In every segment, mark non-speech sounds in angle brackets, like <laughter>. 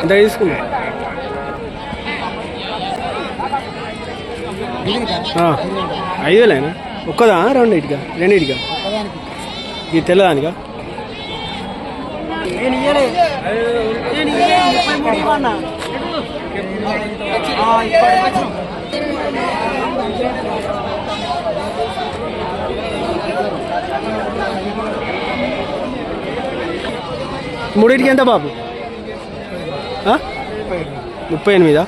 ఎంత తీసుకున్నా ఐదు వేలేనా ఒక్కదా? రెండింటిగా రెండింటిగా ఇది తెల్లదానిగా ఇప్పటికి మూడింటికి ఎంత బాబు? ముప్పై ఎనిమిదా?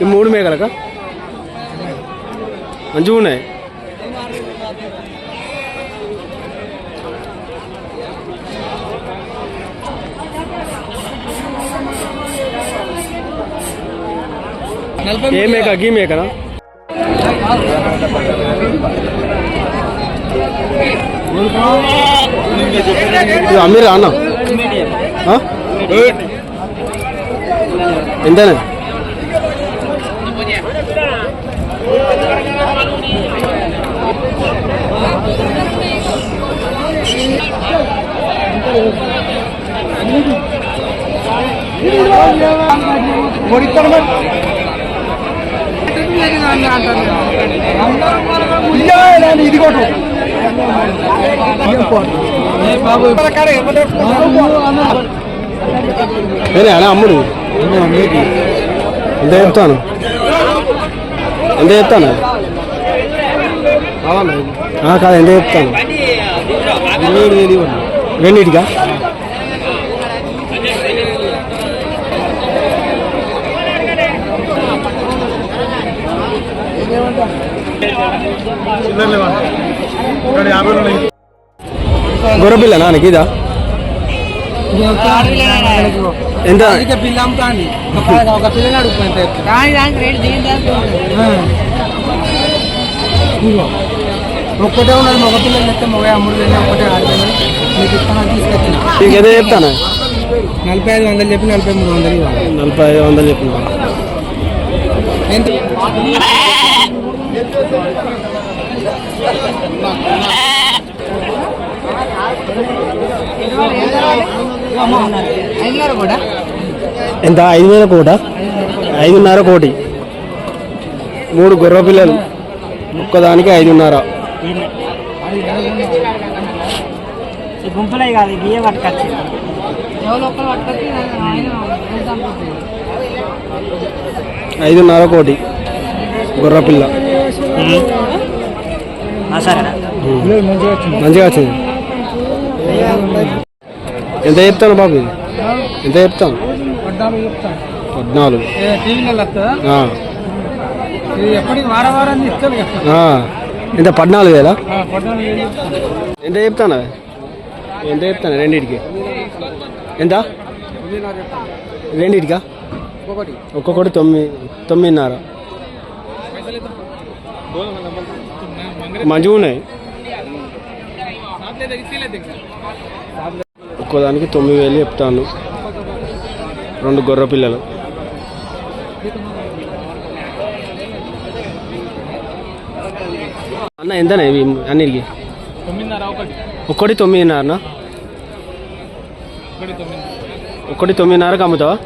ఈ మూడు మేకలకా? మంచిగా ఉన్నాయి. ఏ మేక? గీ మేకనా? ఇది అన్న ఆ? ఎంతనే ఇది కొట్టు నేనే అలా అమ్ముడు. ఎంత చెప్తాను? ఎంత చెప్తాను? కాదు ఎంత చెప్తాను? రెండింటిగా గొర్రెపిల్ల నాన్నకి ఇదా ఎంత? పిల్ల అమ్ముతాండి ఒక పిల్లని అడుగుతుంది ఒక్కటే ఉన్నది మగ పిల్లలు చెప్తే మగ అమ్ముడు వెళ్ళి ఒకటే ఆడపిల్ల మీకు ఇస్తాను తీసుకొచ్చిన. నీకు ఎంత చెప్తాను? నలభై ఐదు వందలు చెప్పి నలభై మూడు వందలు నలభై ఐదు వందలు చెప్పిన ఎంత? <laughs> ఎంత? ఐదు వేల కోట? ఐదున్నర కోటి. మూడు గొర్రె పిల్లలు. ఒక్కదానికి ఐదున్నర. గుంపులే కాదు పట్టుకొచ్చి. ఐదున్నర కోటి. గొర్రె పిల్ల. సరే మంచిగా వచ్చింది. ఎంత చెప్తాను బాబు ఎంత చెప్తాను? పద్నాలుగు. ఎంత? పద్నాలుగు వేలా? ఎంత చెప్తాను? ఎంత చెప్తాను రెండింటికి? ఎంత? రెండింటికా? ఒక్కొక్కటి తొమ్మిది తొమ్మిదిన్నర. మంచిగా ఉన్నాయి ఒక్కోదానికి తొమ్మిది వేలు చెప్తాను రెండు గొర్రె పిల్లలు. అన్న ఎంతనే ఇవి అన్నిటికి? తొమ్మిదిన్నర ఒకటి. ఒక్కటి తొమ్మిదిన్నరనా? ఒకటి తొమ్మిదిన్నరకు అమ్ముతావా?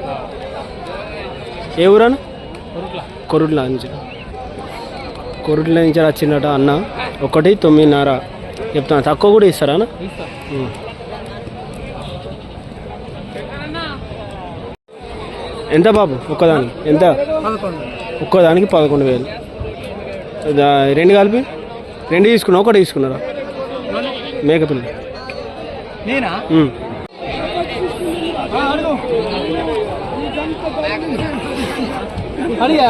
ఏ ఊరను కొరుట్ల. నుంచి. కొరుట్ల నుంచి వచ్చిందట అన్న. ఒకటి తొమ్మిదిన్నర. చెప్తాను. తక్కువ కూడా ఇస్తారా అన్న? ఎంత బాబు? ఒక్కదానికి? ఎంత? ఒక్కదానికి పదకొండు వేలు. రెండు కలిపి? రెండు తీసుకున్నా ఒకటి తీసుకున్నారా? మేకపిల్ల. అడిగా?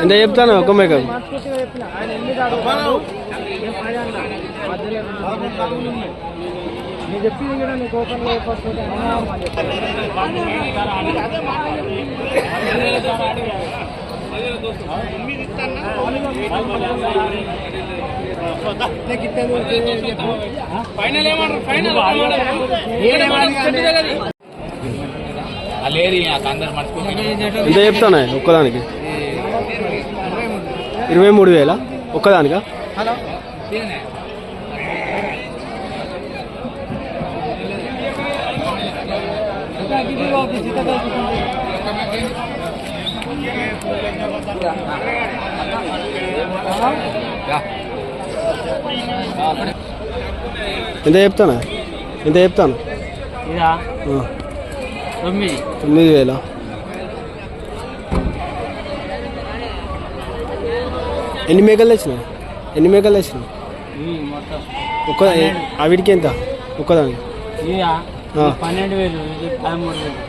ఎంత చెప్తాను ఒక్క మేకప్ నేను చెప్పింది కూడా నీకు ఓపెన్లో చెప్పకపోతే లేరు అందరు మర్చిపోయి ఎంత చెప్తాను ఒక్కదానికి. ఇరవై మూడు వేల ఒక్కదానికా? హలో. ఎంత చెప్తాను? ఎంత చెప్తాను? తొమ్మిది. తొమ్మిది వేల. ఎన్ని మేకలు తెచ్చినావు ఎన్ని మేకలు తెచ్చినావు ఒక్క అవిటికి ఎంత? ఒక్కదానికి. పన్నెండు వేలు పదమూడు వేలు.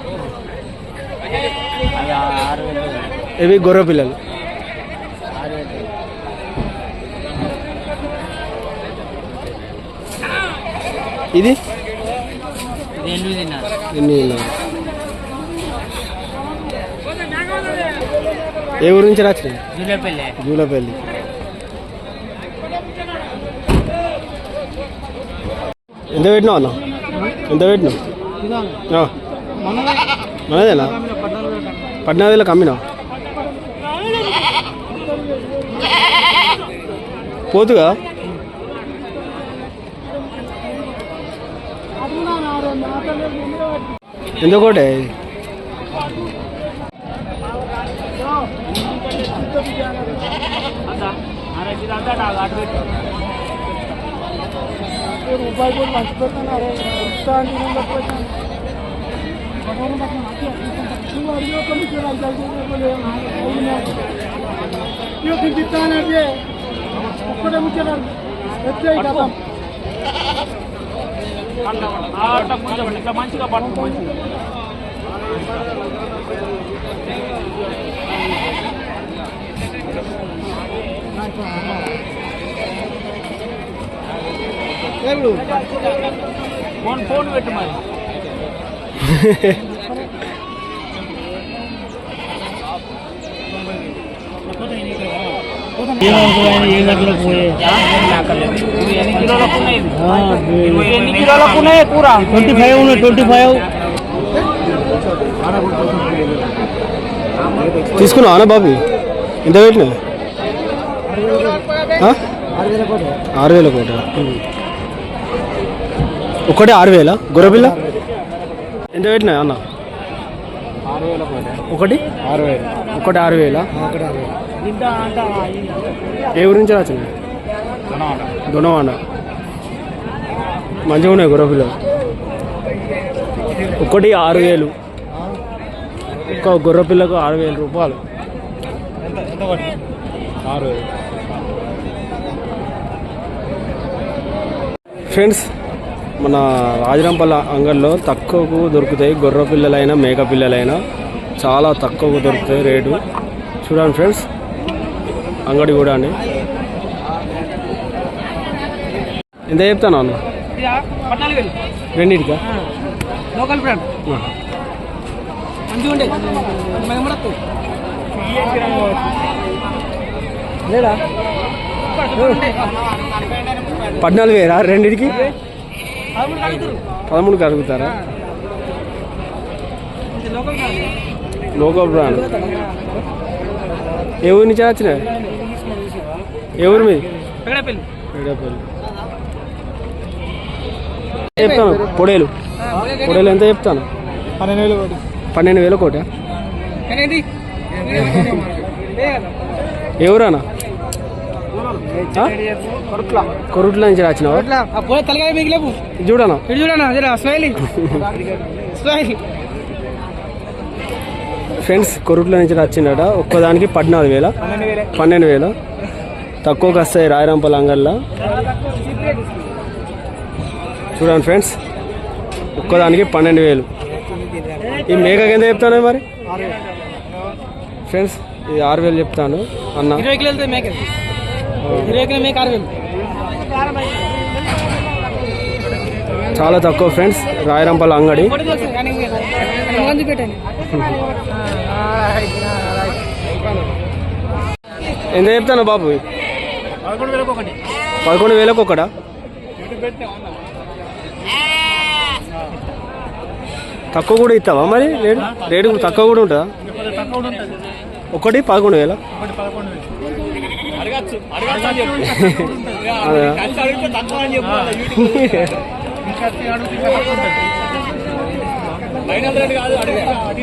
ఇవి గొర్రె పిల్లలు. ఇది? ఇది ఎనిమిదిన్నర ఎన్ని ఉన్నాయి? ఏ ఊరు నుంచి జూలేపల్లి. జూలపల్లి. ఎంత పెట్టినావు అన్న? ఎంత పెట్టినావు? మనదేనా? పద్నాలుగు వేలకు అమ్మినావు పోతుగా? ఎంత రూపాయి కూడా మంచి పెడుతున్నారు ఇస్తా అంటే నేను తక్కువ ఒక్కటే ముఖ్యం వచ్చాయి కదా మంచిగా పట్టుకో. ఫోన్ ఫోన్ పెట్టు మరి. ఎన్ని కిలోలకు ఉన్నాయి ఇవి ఎన్ని కిలోలకు ఉన్నాయి కూర ట్వంటీ ఫైవ్ ఉన్నాయి ట్వంటీ ఫైవ్ తీసుకున్నావు అన్న బాబు? పెట్టినా ఆ? ఆరు వేల కోట ఒకటి ఆరు వేల గొర్రెపిల్ల? ఎంత పెట్టినా అన్న? ఒకటి? ఆరు వేలు ఒకటి ఆరు వేల ఏ గురించి నుంచి రాచిన దొనవాడ. మంచిగా ఉన్నాయి గొర్రెపిల్ల. ఒకటి ఆరు వేలు ఒక గొర్రెపిల్లకు ఆరు వేల రూపాయలు ఆరు వేలు ఫ్రెండ్స్ మన రాజరంపల్ల అంగడిలో తక్కువకు దొరుకుతాయి గొర్రె పిల్లలైనా మేక పిల్లలైనా. చాలా తక్కువకు దొరుకుతాయి రేటు. చూడండి ఫ్రెండ్స్ అంగడి కూడా అండి. ఎంత చెప్తాను అన్న? రెండింటికా? Local brand. మంచిగా ఉండే. లేడా పద్నాలుగు వేరా రెండింటికి పదమూడుకి అడుగుతారా? Local brand. ఏ ఊరి నుంచి వచ్చిన? ఏ ఊరు మీది? చెప్తాను? పొడేలు. పొడేలు ఎంత చెప్తాను? పన్నెండు వేలు ఒకటి పన్నెండు వేల కోట? ఏంటి ఎవరానా కొరుట్ల. నుంచి రాచినావా పోయి తలకాయ మిగిలేపు చూడనా? ఇటు చూడనా? జరా స్మైలింగ్ స్మైల్. ఫ్రెండ్స్ కొరుట్ల నుంచి వచ్చిండట ఒక్కదానికి పద్నాలుగు వేల. పన్నెండు వేలే. తక్కువకి వస్తాయి రాయరంపల్ అంగల్లో చూడండి ఫ్రెండ్స్ ఒక్కదానికి పన్నెండు వేలు. ఈ మేకకి ఎంత చెప్తాను మరి? ఫ్రెండ్స్ ఇది ఆరు వేలు చెప్తాను అన్న. చాలా తక్కువ ఫ్రెండ్స్ రాయరంపల్ అంగడి. ఎంత చెప్తాను బాబు? పదకొండు వేలకు ఒకటి. తక్కువ కూడా ఇస్తావా మరి? రేటు? రేటు కూడా తక్కువ కూడా ఉంటుందా కొంచెం తక్కువ కూడా ఉంటుంది? ఒకటి పదకొండు వేల ఒకటి పదకొండు వేలు అదే ఇంకా అడుగుతే ఇంకా తక్కువ ఉంటుంది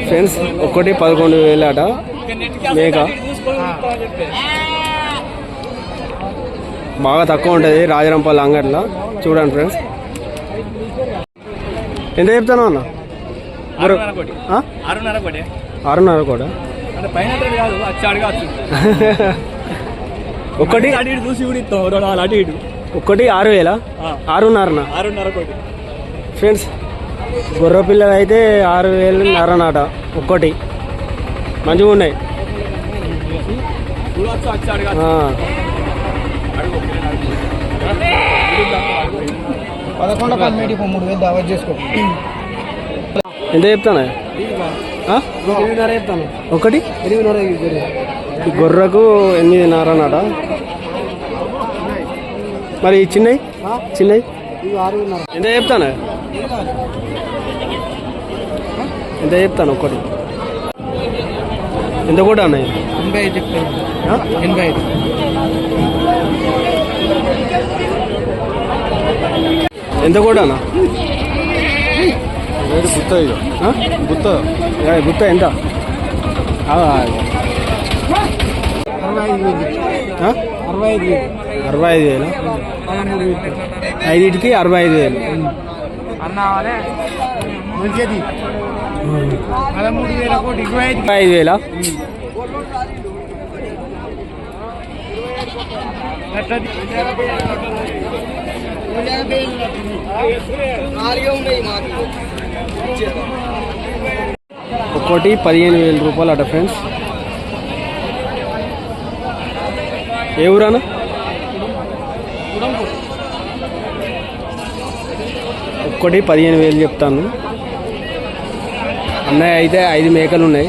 ఫ్రెండ్స్ ఒకటి పదకొండు వేలు అట మేక బాగా తక్కువ ఉంటుంది రాజరంపల్లి అంగట్లో. చూడండి ఫ్రెండ్స్. ఎంత చెప్తాను అన్న? ఆరున్నర కోటి. ఆరున్నర కూడా <laughs> అంటే పైన రేటు కాదు వచ్చి అడగచ్చు ఒకటి అటు ఇటు చూసి కూడా ఇస్తాం. రెండు వాళ్ళు అటు ఇటు. ఒకటి ఆరు వేల. ఆరున్నరన? ఆరున్నర కోటి. ఫ్రెండ్స్ గొర్రె పిల్లలు అయితే ఆరు వేలు నరనాట ఒక్కటి మంచిగా ఉన్నాయి. పదకొండు మూడు వేలు దావత్ చేసుకో. ఎంత చెప్తాను ఆ? ఎనిమిదిన్నర చెప్తాను. ఒకటి? ఎనిమిదిన్నర ఈ గొర్రెకు ఎనిమిదిన్నర అన్నట మరి ఈ చిన్నవి చిన్నవి ఎంత చెప్తాను? ఎంత చెప్తాను ఒక్కటి? ఎంత కూడా అన్నాయి ఎనభై ఐదు చెప్తాను. ఆ? ఎనభై ఐదు. ఎంత కూడా అన్న గుత్త? గుత్త. గుత్త ఎంత? ఆ, అరవై ఐదు వేలు? అరవై ఐదు వేలు. అరవై ఐదు వేలు పదమూడు వేలు ఐదింటికి అరవై ఐదు వేలు. మంచిది. పదమూడు ఇరవై ఐదు వేల? ఒక్కటి పదిహేను వేల రూపాయలు అట ఫ్రెండ్స్. ఏ ఊరానా ఒక్కటి పదిహేను వేలు చెప్తాను. అన్నయ్య అయితే ఐదు మేకలు ఉన్నాయి.